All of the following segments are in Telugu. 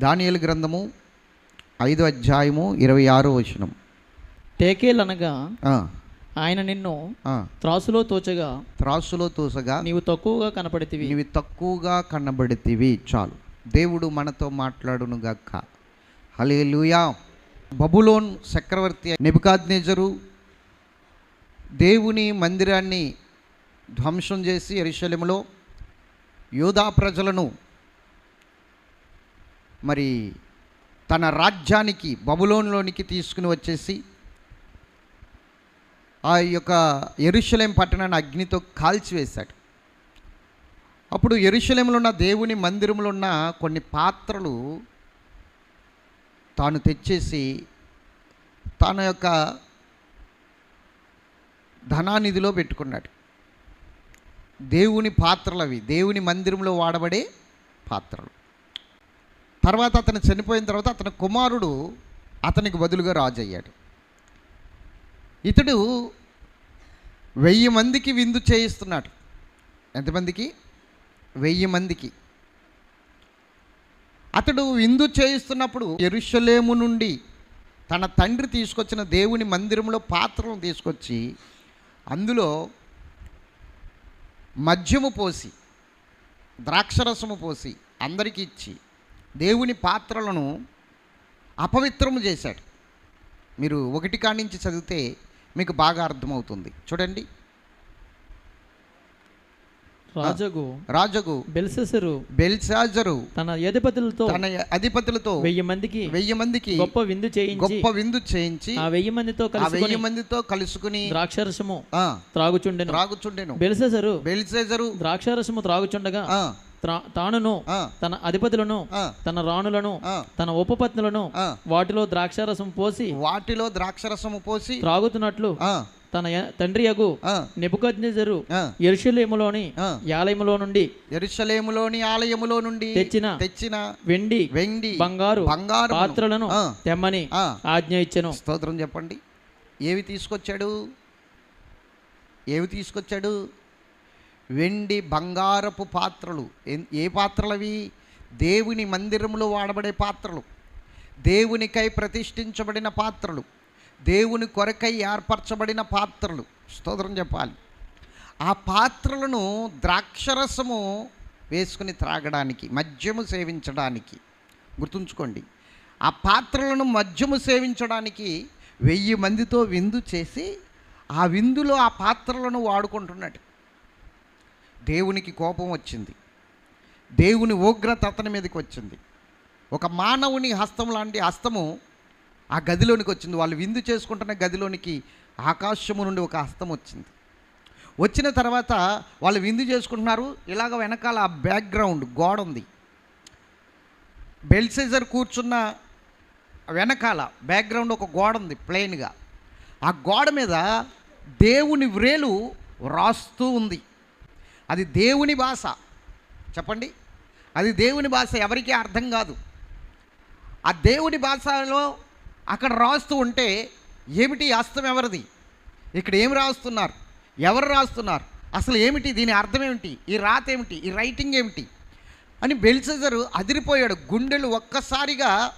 దానియేలు గ్రంథము ఐదో అధ్యాయము ఇరవై ఆరో వచనం. టేకేలనగా ఆయన నిన్ను. త్రాసులో తోచగా త్రాసులో తూసగా నీవు తక్కువగా కనపడితివి నీవి తక్కువగా కనబడితివి. చాలు. దేవుడు మనతో మాట్లాడును గక్క హలేలుయా బబులోన్ చక్రవర్తి నెబుకాద్నేజరు దేవుని మందిరాన్ని ధ్వంసం చేసి ఎరుషలేములో యోధా ప్రజలను మరి తన రాజ్యానికి బబులోన్లోనికి తీసుకుని వచ్చేసి ఆ యొక్క ఎరుషలేం పట్టణాన్ని అగ్నితో కాల్చివేశాడు. అప్పుడు ఎరుషలేంలో ఉన్న దేవుని మందిరంలో ఉన్న కొన్ని పాత్రలు తాను తెచ్చేసి తన యొక్క ధనానిధిలో పెట్టుకున్నాడు. దేవుని పాత్రలు అవి. దేవుని మందిరంలో వాడబడే పాత్రలు. తర్వాత అతను చనిపోయిన తర్వాత అతని కుమారుడు అతనికి బదులుగా రాజు అయ్యాడు ఇతడు వెయ్యి మందికి విందు చేయిస్తున్నాడు. ఎంతమందికి? వెయ్యి మందికి. అతడు విందు చేయిస్తున్నప్పుడు ఎరుషలేము నుండి తన తండ్రి తీసుకొచ్చిన దేవుని మందిరంలో పాత్రలను తీసుకొచ్చి అందులో మద్యము పోసి ద్రాక్షరసము పోసి అందరికీ ఇచ్చి దేవుని పాత్రలను అపవిత్రము చేశాడు. మీరు ఒకటి కాడి నుంచి చదివితే మీకు బాగా అర్థమవుతుంది. చూడండి. రాజగు రాజుకు బెల్సెసరు బెల్సాజరు తన అధిపతులతో తన అధిపతులతో వెయ్యి మందికి వెయ్యి మందికి గొప్ప విందు చేయించి గొప్ప విందు చేయించి ఆ వెయ్యి మందితో ఆ వెయ్యి మందితో కలుసుకుని ద్రాక్షరసము త్రాగుచుండెను. త్రాగుచుండెను. బెల్సెసరు బెల్సేజరు ద్రాక్షరసము త్రాగుచుండగా తానును తన అధిపతులను తన రాణులను తన ఉపపత్నులను. వాటిలో ద్రాక్షారసం పోసి వాటిలో ద్రాక్షరసము పోసి త్రాగుతున్నట్లు తన తండ్రి అగు ఆ, ఎరుషలేములోని ఆ. యాలయములో నుండి యెరూషలేములోని ఆలయములో నుండి తెచ్చిన తెచ్చిన వెండి వెండి బంగారు బంగారు పాత్రలను. తెమ్మని ఆజ్ఞ ఇచ్చెను. స్తోత్రం చెప్పండి. ఏవి తీసుకొచ్చాడు? ఏవి తీసుకొచ్చాడు? వెండి బంగారపు పాత్రలు. ఏ పాత్రలవి? దేవుని మందిరంలో వాడబడే పాత్రలు. దేవునికై ప్రతిష్ఠించబడిన పాత్రలు. దేవుని కొరకై ఏర్పరచబడిన పాత్రలు. స్తోత్రం చెప్పాలి. ఆ పాత్రలను ద్రాక్షరసము వేసుకుని త్రాగడానికి మద్యము సేవించడానికి. గుర్తుంచుకోండి. ఆ పాత్రలను మద్యము సేవించడానికి వెయ్యి మందితో విందు చేసి ఆ విందులో ఆ పాత్రలను వాడుకుంటున్నాడు దేవునికి కోపం వచ్చింది. దేవుని ఉగ్రత అతని మీదకి వచ్చింది. ఒక మానవుని హస్తం లాంటి హస్తము ఆ గదిలోనికి వచ్చింది. వాళ్ళు విందు చేసుకుంటున్న గదిలోనికి ఆకాశము నుండి ఒక హస్తం వచ్చింది. వచ్చిన తర్వాత వాళ్ళు విందు చేసుకుంటున్నారు. ఇలాగ వెనకాల ఆ బ్యాక్గ్రౌండ్ గోడ ఉంది. బెల్సెజర్ కూర్చున్న వెనకాల బ్యాక్గ్రౌండ్ ఒక గోడ ఉంది ప్లెయిన్గా. ఆ గోడ మీద దేవుని వ్రేలు రాస్తూ ఉంది. అది దేవుని భాష. చెప్పండి. అది దేవుని భాష ఎవరికీ అర్థం కాదు. ఆ దేవుని భాషలో అక్కడ రాస్తూ ఉంటే ఏమిటి అస్తం ఎవరిది? ఇక్కడ ఏమి రాస్తున్నారు? ఎవరు రాస్తున్నారు? అసలు ఏమిటి దీని అర్థం ఏమిటి? ఈ రాత ఏమిటి? ఈ రైటింగ్ ఏమిటి? అని బెల్సెజరు అదిరిపోయాడు. గుండెలు ఒక్కసారిగా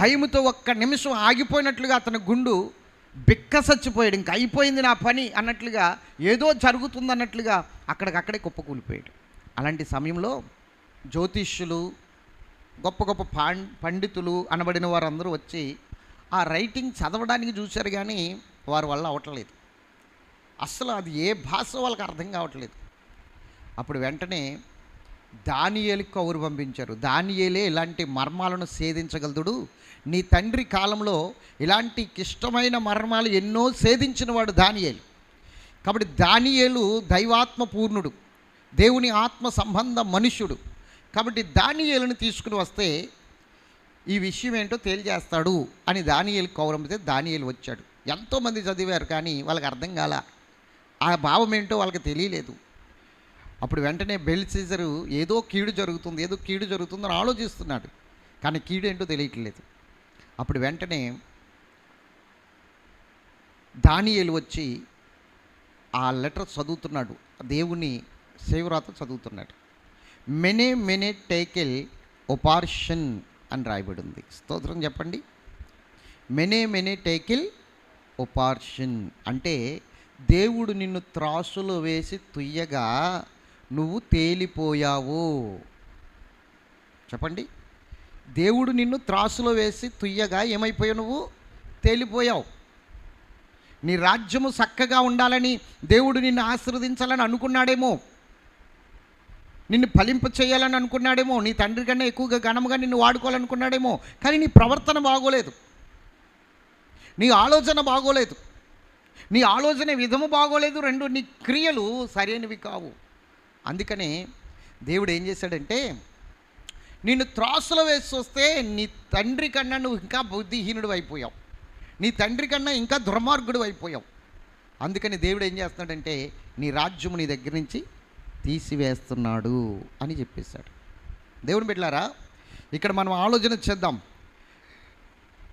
భయముతో ఒక్క నిమిషం ఆగిపోయినట్లుగా అతని గుండు బిక్క చచ్చిపోయాడు ఇంక అయిపోయింది నా పని అన్నట్లుగా ఏదో జరుగుతుంది అన్నట్లుగా అక్కడికక్కడే కుప్పకూలిపోయాడు అలాంటి సమయంలో జ్యోతిష్యులు గొప్ప గొప్ప పాం పండితులు అనబడిన వారందరూ వచ్చి ఆ రైటింగ్ చదవడానికి చూశారు కానీ వారి వల్ల అవట్లేదు. అసలు అది ఏ భాష వాళ్ళకి అర్థం కావట్లేదు. అప్పుడు వెంటనే దానియేలు కౌరు పంపించారు. దానియేలే ఇలాంటి మర్మాలను సేధించగలదుడు నీ తండ్రి కాలంలో ఇలాంటి క్లిష్టమైన మర్మాలు ఎన్నో సేధించినవాడు దానియేలు. కాబట్టి దానియేలు దైవాత్మ పూర్ణుడు దేవుని ఆత్మ సంబంధ మనుష్యుడు. కాబట్టి దానియేలుని తీసుకుని వస్తే ఈ విషయం ఏంటో తేల్చేస్తాడు అని దానియేలు కౌరంపితే దానియేలు వచ్చాడు. ఎంతోమంది చదివారు కానీ వాళ్ళకి అర్థం కాల. ఆ భావం ఏంటో వాళ్ళకి తెలియలేదు. అప్పుడు వెంటనే బెల్సీజరు ఏదో కీడు జరుగుతుంది ఏదో కీడు జరుగుతుందని ఆలోచిస్తున్నాడు. కానీ కీడు ఏంటో తెలియట్లేదు. అప్పుడు వెంటనే దానియలు వచ్చి ఆ లెటర్ చదువుతున్నాడు. దేవుని సేవరాత చదువుతున్నాడు. మెనే మెనే టేకెల్ ఒపార్షన్ అని రాయబడి ఉంది స్తోత్రం చెప్పండి. మెనే మెనే టేకిల్ ఒపార్షన్ అంటే దేవుడు నిన్ను త్రాసులో వేసి తుయ్యగా నువ్వు తేలిపోయావు. చెప్పండి. దేవుడు నిన్ను త్రాసులో వేసి తుయ్యగా ఏమైపోయావు నువ్వు? తేలిపోయావు. నీ రాజ్యము చక్కగా ఉండాలని దేవుడు నిన్ను ఆశీర్వదించాలని అనుకున్నాడేమో. నిన్ను ఫలింప చేయాలని అనుకున్నాడేమో. నీ తండ్రి కన్నా ఎక్కువగా ఘనముగా నిన్ను వాడుకోవాలనుకున్నాడేమో. కానీ నీ ప్రవర్తన బాగోలేదు. నీ ఆలోచన బాగోలేదు. నీ ఆలోచన విధము బాగోలేదు. రెండు నీ క్రియలు సరైనవి కావు. అందుకనే దేవుడు ఏం చేశాడంటే నిన్ను త్రాసులో వేసి వస్తే నీ తండ్రి కన్నా నువ్వు ఇంకా బుద్ధిహీనుడు అయిపోయావు. నీ తండ్రి కన్నా ఇంకా దుర్మార్గుడు అయిపోయావు. అందుకని దేవుడు ఏం చేస్తున్నాడంటే నీ రాజ్యము నీ దగ్గర నుంచి తీసివేస్తున్నాడు అని చెప్పేశాడు. దేవుని బిడ్డలారా ఇక్కడ మనం ఆలోచన చేద్దాం.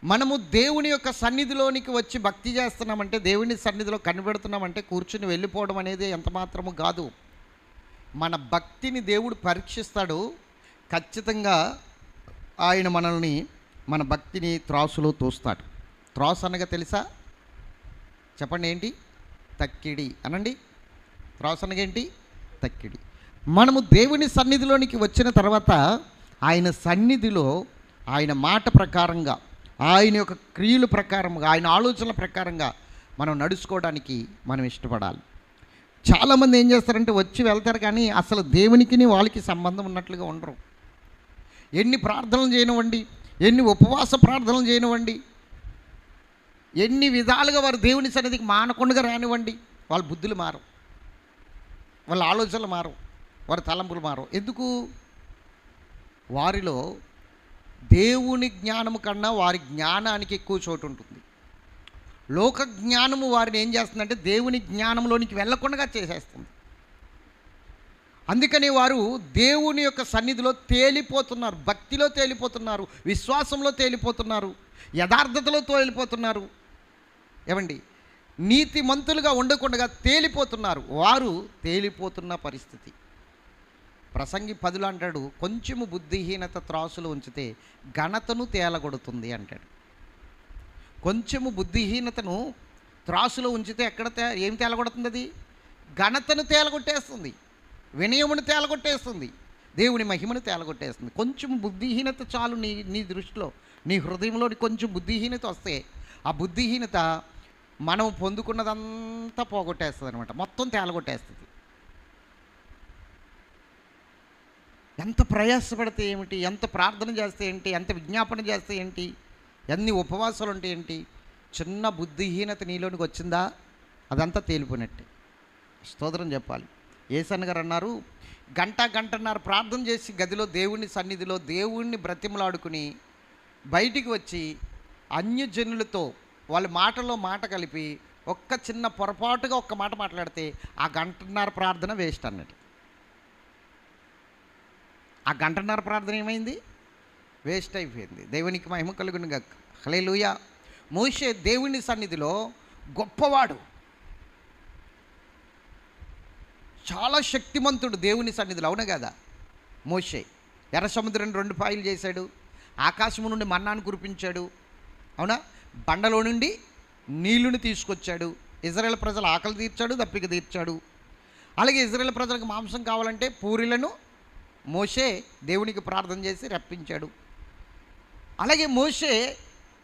మనము దేవుని యొక్క సన్నిధిలోనికి వచ్చి భక్తి చేస్తున్నామంటే దేవుని సన్నిధిలో కనిపెడుతున్నామంటే కూర్చుని వెళ్ళిపోవడం అనేది ఎంత మాత్రము కాదు. మన భక్తిని దేవుడు పరీక్షిస్తాడు ఖచ్చితంగా ఆయన మనల్ని మన భక్తిని త్రాసులో తోస్తాడు. త్రాసు అనగా తెలుసా? చెప్పండి ఏంటి? తక్కిడి అనండి. త్రాసు అనగా ఏంటి? తక్కిడి. మనము దేవుని సన్నిధిలోనికి వచ్చిన తర్వాత ఆయన సన్నిధిలో ఆయన మాట ప్రకారంగా ఆయన యొక్క క్రియల ప్రకారంగా ఆయన ఆలోచనల ప్రకారంగా మనం నడుచుకోవడానికి మనం ఇష్టపడాలి. చాలామంది ఏం చేస్తారంటే వచ్చి వెళ్తారు కానీ అసలు దేవునికి వాళ్ళకి సంబంధం ఉన్నట్లుగా ఉండరు. ఎన్ని ప్రార్థనలు చేయనివ్వండి ఎన్ని ఉపవాస ప్రార్థనలు చేయనివ్వండి ఎన్ని విధాలుగా వారు దేవుని సన్నిధికి మానకుండా రానివ్వండి వాళ్ళ బుద్ధులు మారు వాళ్ళ ఆలోచనలు మారు వారి తలంపులు మారు ఎందుకు? వారిలో దేవుని జ్ఞానము కన్నా వారి జ్ఞానానికి ఎక్కువ చోటు ఉంటుంది. లోక జ్ఞానము వారిని ఏం చేస్తుందంటే దేవుని జ్ఞానంలోనికి వెళ్ళకుండా చేసేస్తుంది. అందుకని వారు దేవుని యొక్క సన్నిధిలో తేలిపోతున్నారు భక్తిలో తేలిపోతున్నారు విశ్వాసంలో తేలిపోతున్నారు యథార్థతలో తేలిపోతున్నారు. ఏమండి? నీతిమంతులుగా ఉండకుండా తేలిపోతున్నారు. వారు తేలిపోతున్న పరిస్థితి. ప్రసంగి పదులు అంటాడు కొంచెము బుద్ధిహీనత త్రాసులు ఉంచితే ఘనతను తేలగొడుతుంది అంటాడు. కొంచెము బుద్ధిహీనతను త్రాసులో ఉంచితే ఎక్కడ తే ఏం తేలగొడుతుంది అది ఘనతను తేలగొట్టేస్తుంది. వినయమును తేలగొట్టేస్తుంది. దేవుని మహిమను తేలగొట్టేస్తుంది. కొంచెం బుద్ధిహీనత చాలు నీ నీ దృష్టిలో. నీ హృదయంలోని కొంచెం బుద్ధిహీనత వస్తే ఆ బుద్ధిహీనత మనం పొందుకున్నదంతా పోగొట్టేస్తుంది అనమాట మొత్తం తేలగొట్టేస్తుంది. ఎంత ప్రయాసపడితే ఏమిటి? ఎంత ప్రార్థన చేస్తే ఏంటి? ఎంత విజ్ఞాపన చేస్తే ఏంటి? ఎన్ని ఉపవాసాలు ఉంటే ఏంటి? చిన్న బుద్ధిహీనత నీలోనికి వచ్చిందా? అదంతా తేలిపోయినట్టే. స్తోత్రం చెప్పాలి. ఏసన్ గారు అన్నారు గంట గంటన్నర ప్రార్థన చేసి గదిలో దేవుని సన్నిధిలో దేవుణ్ణి బ్రతిమలాడుకుని బయటికి వచ్చి అన్యజనులతో వాళ్ళ మాటలో మాట కలిపి ఒక్క చిన్న పొరపాటుగా ఒక్క మాట మాట్లాడితే ఆ గంటన్నర ప్రార్థన వేస్ట్ అన్నట్టు. ఆ గంటన్నర ప్రార్థన ఏమైంది? వేస్ట్ అయిపోయింది. దేవునికి మహిమ కలుగును హలే లూయ మోషే దేవుని సన్నిధిలో గొప్పవాడు. చాలా శక్తిమంతుడు దేవుని సన్నిధిలో అవును కదా? మోషే ఎర్ర సముద్రం రెండు పాయలు చేశాడు ఆకాశము నుండి మన్నాను కురిపించాడు అవునా? బండలో నుండి నీళ్ళుని తీసుకొచ్చాడు ఇజ్రాయెల్ ప్రజలు ఆకలి తీర్చాడు దప్పిక తీర్చాడు. అలాగే ఇజ్రాయెల్ ప్రజలకు మాంసం కావాలంటే పూరిలను మోషే దేవునికి ప్రార్థన చేసి రప్పించాడు. అలాగే మోషే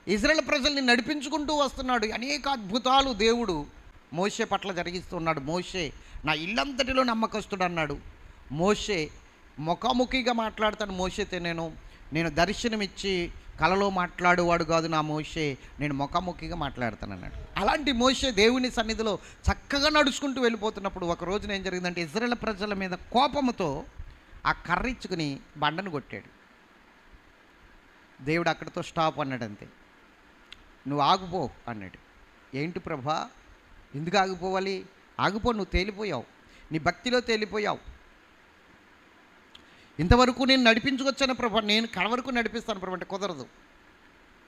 ఇజ్రాయెల్ ప్రజల్ని నడిపించుకుంటూ వస్తున్నాడు అనేక అద్భుతాలు దేవుడు మోషే పట్ల జరిగిస్తున్నాడు. మోషే నా ఇల్లంతటిలో నమ్మకస్తుడు అన్నాడు మోషే ముఖాముఖిగా మాట్లాడతాను. మోషేతే నేను నేను దర్శనమిచ్చి కలలో మాట్లాడేవాడు కాదు నా మోషే. నేను ముఖాముఖిగా మాట్లాడతాను అన్నాడు అలాంటి మోషే దేవుని సన్నిధిలో చక్కగా నడుచుకుంటూ వెళ్ళిపోతున్నప్పుడు ఒక రోజున ఏం జరిగిందంటే ఇజ్రాయల్ ప్రజల మీద కోపంతో ఆ కర్రిచ్చుకుని బండను కొట్టాడు. దేవుడు అక్కడితో స్టాప్ అన్నాడు అంతే. నువ్వు ఆగిపో అన్నాడు. ఏంటి ప్రభా? ఎందుకు ఆగిపోవాలి? ఆగిపో నువ్వు తేలిపోయావు. నీ భక్తిలో తేలిపోయావు. ఇంతవరకు నేను నడిపించుకొచ్చాను ప్రభా నేను కడ వరకు నడిపిస్తాను ప్రభా అంటే కుదరదు.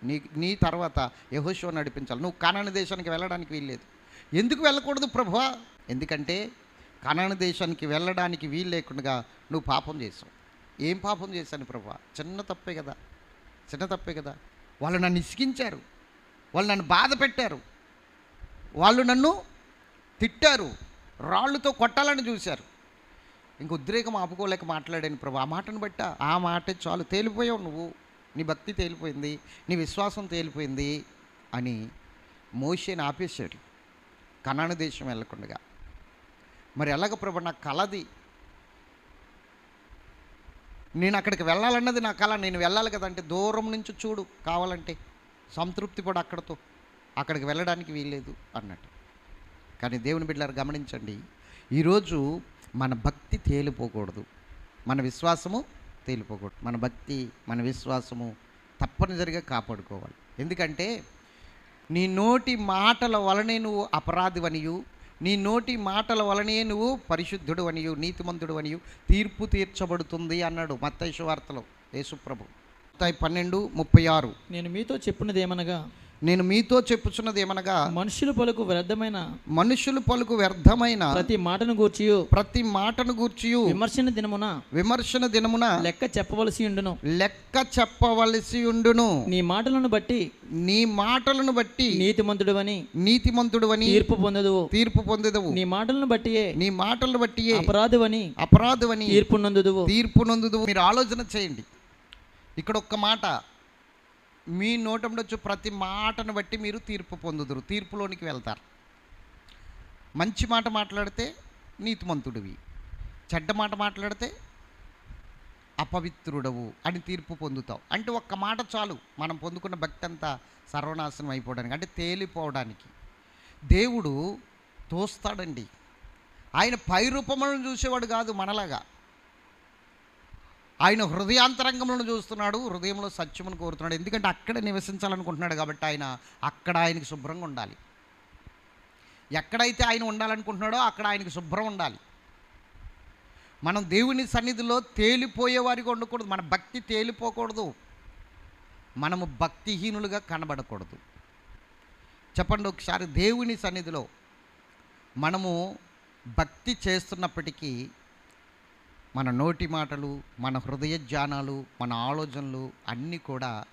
నీ నీ తర్వాత యహోషో నడిపించాలి. నువ్వు కానాని దేశానికి వెళ్ళడానికి వీల్లేదు. ఎందుకు వెళ్ళకూడదు ప్రభా? ఎందుకంటే కనాన దేశానికి వెళ్ళడానికి వీలు లేకుండా నువ్వు పాపం చేసావు ఏం పాపం చేశాను ప్రభా? చిన్న తప్పే కదా. చిన్న తప్పే కదా. వాళ్ళు నన్ను ఇసికించారు వాళ్ళు నన్ను బాధ పెట్టారు. వాళ్ళు నన్ను తిట్టారు. రాళ్ళతో కొట్టాలని చూశారు. ఇంక ఉద్రేకం ఆపుకోలేక మాట్లాడాను ప్రభు. ఆ మాటను బట్ట. ఆ మాట చాలు. తేలిపోయావు నువ్వు. నీ భక్తి తేలిపోయింది. నీ విశ్వాసం తేలిపోయింది అని మోషేని ఆపేశాడు. కనాను దేశం వెళ్ళకుండగా. మరి ఎలాగ ప్రభు నా కలది? నేను అక్కడికి వెళ్ళాలన్నది నా కళ నేను వెళ్ళాలి కదంటే దూరం నుంచి చూడు. కావాలంటే సంతృప్తి కూడా అక్కడతో. అక్కడికి వెళ్ళడానికి వీల్లేదు అన్నట్టు. కానీ దేవుని బిడ్డలారు గమనించండి. ఈరోజు మన భక్తి తేలిపోకూడదు. మన విశ్వాసము తేలిపోకూడదు. మన భక్తి మన విశ్వాసము తప్పనిసరిగా కాపాడుకోవాలి. ఎందుకంటే నీ నోటి మాటల వలనే నువ్వు అపరాధివనియు నీ నోటి మాటల వలనే నువ్వు పరిశుద్ధుడు అనియు నీతిమంతుడు అనియు తీర్పు తీర్చబడుతుంది అన్నాడు మత్తైసు వార్తలో యేసుప్రభు. పన్నెండు ముప్పై ఆరు. నేను మీతో చెప్పినది ఏమనగా నేను మీతో చెప్పుచున్నది ఏమనగా మనుషుల పలుకు వ్యర్థమైన మనుషులు పలుకు వ్యర్థమైన ప్రతి మాటను గూర్చి ప్రతి మాటను గూర్చియు. విమర్శన దినమున విమర్శన దినమున లెక్క చెప్పవలసి ఉండును. లెక్క చెప్పవలసి ఉండును. నీ మాటలను బట్టి నీ మాటలను బట్టి నీతిమంతుడువని నీతిమంతుడు అని తీర్పు పొందదు తీర్పు పొందెదవు. నీ మాటలను బట్టియే నీ మాటలను బట్టి అపరాధువని అపరాధం అని తీర్పు నందుదువు. తీర్పు నందుదు మీరు ఆలోచన చేయండి. ఇక్కడ ఒక్క మాట మీ నోటండొచ్చు ప్రతి మాటను బట్టి మీరు తీర్పు పొందుదురు. తీర్పులోనికి వెళ్తారు. మంచి మాట మాట్లాడితే నీతిమంతుడివి. చెడ్డ మాట మాట్లాడితే అపవిత్రుడవు అని తీర్పు పొందుతావు. అంటే ఒక్క మాట చాలు. మనం పొందుకున్న భక్తి అంతా సర్వనాశనం అయిపోవడానికి అంటే తేలిపోవడానికి. దేవుడు తోస్తాడండి. ఆయన పై రూపములను చూసేవాడు కాదు మనలాగా. ఆయన హృదయాంతరంగములను చూస్తున్నాడు హృదయంలో సత్యమును కోరుతున్నాడు. ఎందుకంటే అక్కడ నివసించాలనుకుంటున్నాడు కాబట్టి ఆయన అక్కడ ఆయనకి శుభ్రంగా ఉండాలి. ఎక్కడైతే ఆయన ఉండాలనుకుంటున్నాడో అక్కడ ఆయనకి శుభ్రం ఉండాలి. మనం దేవుని సన్నిధిలో తేలిపోయేవారిగా ఉండకూడదు. మన భక్తి తేలిపోకూడదు. మనము భక్తిహీనులుగా కనబడకూడదు. చెప్పండి ఒకసారి దేవుని సన్నిధిలో మనము భక్తి చేస్తున్నప్పటికీ మన నోటి మాటలు మన హృదయ ధ్యానాలు మన ఆలోచనలు అన్నీ కూడా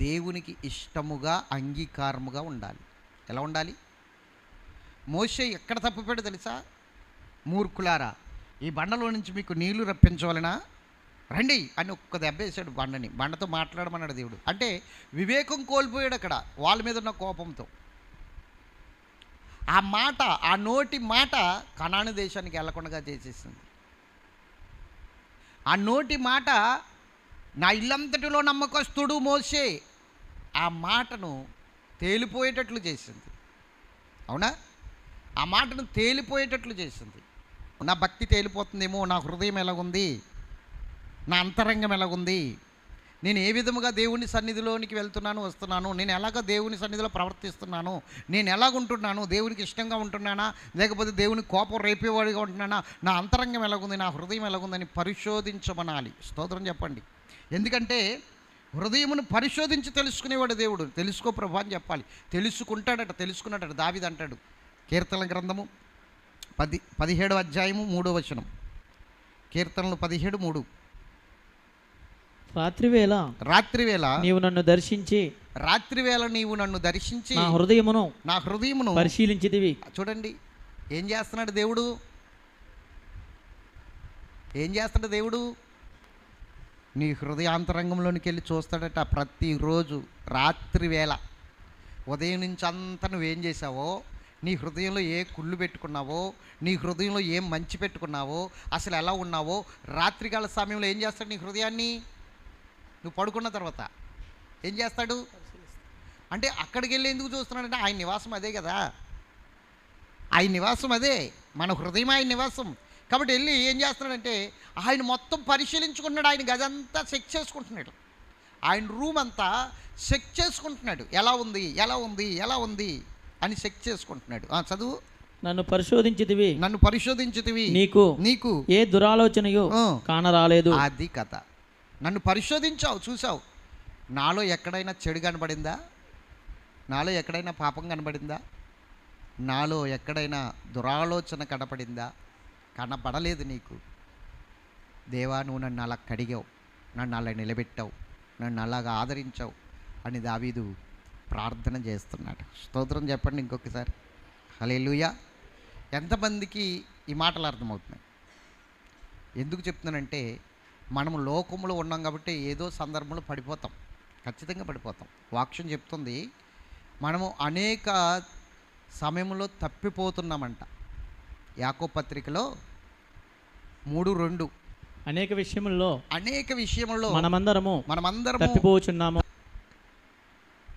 దేవునికి ఇష్టముగా అంగీకారముగా ఉండాలి. ఎలా ఉండాలి? మోసే ఎక్కడ తప్పిపోయాడు తెలుసా? మూర్ఖులారా ఈ బండలో నుంచి మీకు నీళ్ళు రప్పించవలనా? రండి అని ఒక్క దెబ్బ వేసాడు బండని. బండతో మాట్లాడమన్నాడు దేవుడు. అంటే వివేకం కోల్పోయాడు అక్కడ వాళ్ళ మీద ఉన్న కోపంతో. ఆ మాట ఆ నోటి మాట కనాను దేశానికి వెళ్ళకుండా చేసేసింది. ఆ నోటి మాట నా ఇల్లంతటిలో నమ్మకస్తుడు మోసే ఆ మాటను తేలిపోయేటట్లు చేసింది. అవునా? ఆ మాటను తేలిపోయేటట్లు చేసింది. నా భక్తి తేలిపోతుందేమో నా హృదయం ఎలాగుంది? నా అంతరంగం ఎలాగుంది? నేను ఏ విధముగా దేవుని సన్నిధిలోనికి వెళ్తున్నాను వస్తున్నాను నేను ఎలాగ దేవుని సన్నిధిలో ప్రవర్తిస్తున్నాను నేను ఎలాగుంటున్నాను దేవునికి ఇష్టంగా ఉంటున్నానా లేకపోతే దేవుని కోపం రేపేవాడిగా ఉంటున్నానా నా అంతరంగం ఎలాగుంది నా హృదయం ఎలాగుందని పరిశోధించమనాలి. స్తోత్రం చెప్పండి. ఎందుకంటే హృదయమును పరిశోధించి తెలుసుకునేవాడు దేవుడు. తెలుసుకో ప్రభా అని చెప్పాలి. తెలుసుకుంటాడట తెలుసుకున్నాడట దావిది అంటాడు. కీర్తన గ్రంథము పది పదిహేడు అధ్యాయము మూడో వచనం. కీర్తనలు పదిహేడు మూడు. రాత్రివేళ రాత్రివేళ నీవు నన్ను దర్శించి రాత్రివేళ నీవు నన్ను దర్శించి నా హృదయమును నా హృదయమును పరిశీలించిదివి చూడండి ఏం చేస్తున్నాడు దేవుడు? ఏం చేస్తాడు దేవుడు? నీ హృదయాంతరంగంలోనికి వెళ్ళి చూస్తాడట ప్రతిరోజు రాత్రి వేళ ఉదయం నుంచి అంతా నువ్వేం చేసావో నీ హృదయంలో ఏ కుళ్ళు పెట్టుకున్నావో? నీ హృదయంలో ఏం మంచి పెట్టుకున్నావో? అసలు ఎలా ఉన్నావో? రాత్రికాల సమయంలో ఏం చేస్తాడు నీ హృదయాన్ని? నువ్వు పడుకున్న తర్వాత ఏం చేస్తాడు? అంటే అక్కడికి వెళ్ళి ఎందుకు చూస్తున్నాడంటే ఆయన నివాసం అదే కదా. ఆయన నివాసం అదే. మన హృదయం ఆయన నివాసం. కాబట్టి వెళ్ళి ఏం చేస్తున్నాడంటే ఆయన మొత్తం పరిశీలించుకుంటున్నాడు. ఆయన గదంతా చెక్ చేసుకుంటున్నాడు. ఆయన రూమ్ అంతా చెక్ చేసుకుంటున్నాడు. ఎలా ఉంది? ఎలా ఉంది? ఎలా ఉంది? అని చెక్ చేసుకుంటున్నాడు. ఆ, చదువు. నన్ను పరిశోధించిదివి నన్ను పరిశోధించుతివి. నీకు నీకు. ఏ దురాలోచనయో. కానరాలేదు. అది కథ. నన్ను పరిశోధించావు చూసావు నాలో ఎక్కడైనా చెడు కనబడిందా? నాలో ఎక్కడైనా పాపం కనబడిందా? నాలో ఎక్కడైనా దురాలోచన కనపడిందా? కనబడలేదు నీకు. దేవా నువ్వు నన్ను అలా కడిగావు నన్ను అలా నిలబెట్టావు నన్ను అలాగా ఆదరించావు అని దావీదు ప్రార్థన చేస్తున్నాడు. స్తోత్రం చెప్పండి ఇంకొకసారి. హలేలుయా ఎంతమందికి ఈ మాటలు అర్థమవుతున్నాయి? ఎందుకు చెప్తున్నానంటే మనము లోకంలో ఉన్నాం కాబట్టి ఏదో సందర్భంలో పడిపోతాం. ఖచ్చితంగా పడిపోతాం. వాక్యం చెప్తుంది మనము అనేక సమయంలో తప్పిపోతున్నామంట. యాకో పత్రికలో మూడు రెండు. అనేక విషయముల్లో అనేక విషయంలో మనమందరము మనమందరం తప్పిపోచున్నాము.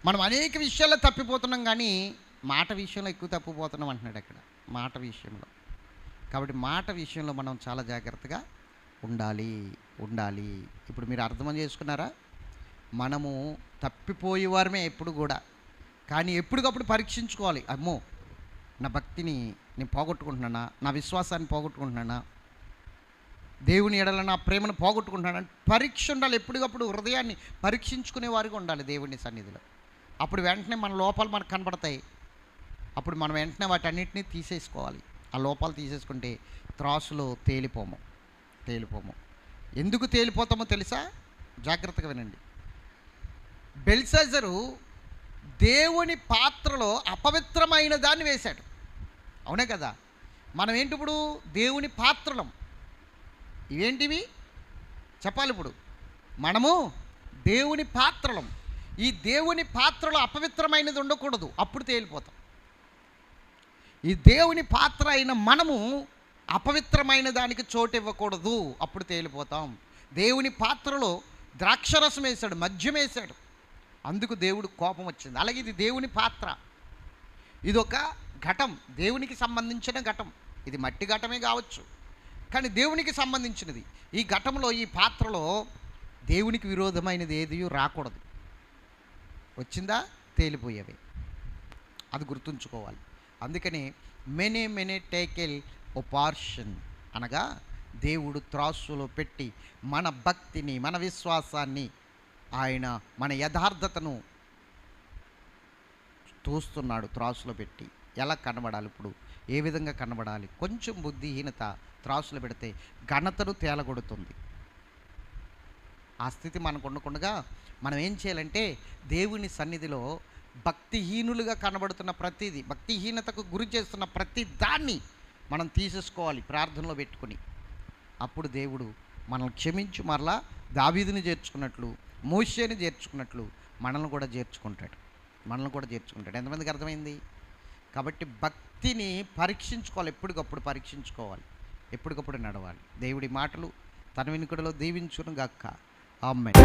మనం అనేక విషయాల్లో తప్పిపోతున్నాం కానీ మాట విషయంలో ఎక్కువ తప్పిపోతున్నాం అంటున్నాడు అక్కడ. మాట విషయంలో. కాబట్టి మాట విషయంలో మనం చాలా జాగ్రత్తగా ఉండాలి. ఉండాలి. ఇప్పుడు మీరు అర్థం చేసుకున్నారా? మనము తప్పిపోయేవారమే ఎప్పుడు కూడా. కానీ ఎప్పటికప్పుడు పరీక్షించుకోవాలి. అమ్మో! నా భక్తిని నేను పోగొట్టుకుంటున్నానా? నా విశ్వాసాన్ని పోగొట్టుకుంటున్నానా? దేవుని ఎడల నా ప్రేమను పోగొట్టుకుంటున్నాను? పరీక్ష ఉండాలి. ఎప్పటికప్పుడు హృదయాన్ని పరీక్షించుకునే వారికి ఉండాలి దేవుని సన్నిధిలో. అప్పుడు వెంటనే మన లోపాలు మనకు కనబడతాయి. అప్పుడు మనం వెంటనే వాటన్నిటిని తీసేసుకోవాలి. ఆ లోపాలు తీసేసుకుంటే త్రాసులో తేలిపోము. తేలిపోము. ఎందుకు తేలిపోతామో తెలుసా? జాగ్రత్తగా వినండి. బెల్సజరు దేవుని పాత్రలో అపవిత్రమైన దాన్ని వేశాడు. అవునే కదా? మనం ఏంటి ఇప్పుడు దేవుని పాత్రలం. ఇవేంటివి? చెప్పాలి ఇప్పుడు. మనము దేవుని పాత్రలం. ఈ దేవుని పాత్రలో అపవిత్రమైనది ఉండకూడదు. అప్పుడు తేలిపోతాం. ఈ దేవుని పాత్ర అయిన మనము అపవిత్రమైన దానికి చోటు ఇవ్వకూడదు. అప్పుడు తేలిపోతాం. దేవుని పాత్రలో ద్రాక్షరసం వేశాడు మద్యం వేశాడు. అందుకు దేవుడు కోపం వచ్చింది. అలాగే ఇది దేవుని పాత్ర. ఇది ఒక ఘటం. దేవునికి సంబంధించిన ఘటం. ఇది మట్టి ఘటమే కావచ్చు. కానీ దేవునికి సంబంధించినది. ఈ ఘటంలో ఈ పాత్రలో దేవునికి విరోధమైనది ఏది రాకూడదు. వచ్చిందా? తేలిపోయేవి. అది గుర్తుంచుకోవాలి. అందుకని మెనే మెనే టేకెల్ ఒపార్షన్ అనగా దేవుడు త్రాసులో పెట్టి మన భక్తిని మన విశ్వాసాన్ని ఆయన మన యథార్థతను తోస్తున్నాడు త్రాసులో పెట్టి. ఎలా కనబడాలి ఇప్పుడు? ఏ విధంగా కనబడాలి? కొంచెం బుద్ధిహీనత త్రాసులో పెడితే ఘనతను తేలగొడుతుంది. ఆ స్థితి మనకు ఉండకుండా మనం ఏం చేయాలంటే దేవుని సన్నిధిలో భక్తిహీనులుగా కనబడుతున్న ప్రతిదీ భక్తిహీనతకు గురి చేస్తున్న ప్రతి దాన్ని మనం తీసేసుకోవాలి ప్రార్థనలో పెట్టుకొని. అప్పుడు దేవుడు మనల్ని క్షమించి మరలా దావీదిని చేర్చుకున్నట్లు మోషేని చేర్చుకున్నట్లు మనల్ని కూడా చేర్చుకుంటాడు. మనల్ని కూడా చేర్చుకుంటాడు. ఎంతమందికి అర్థమైంది? కాబట్టి భక్తిని పరీక్షించుకోవాలి. ఎప్పటికప్పుడు పరీక్షించుకోవాలి. ఎప్పటికప్పుడు నడవాలి. దేవుడి మాటలు తన వెనుకడలో దీవించును గక్క అమ్మాయి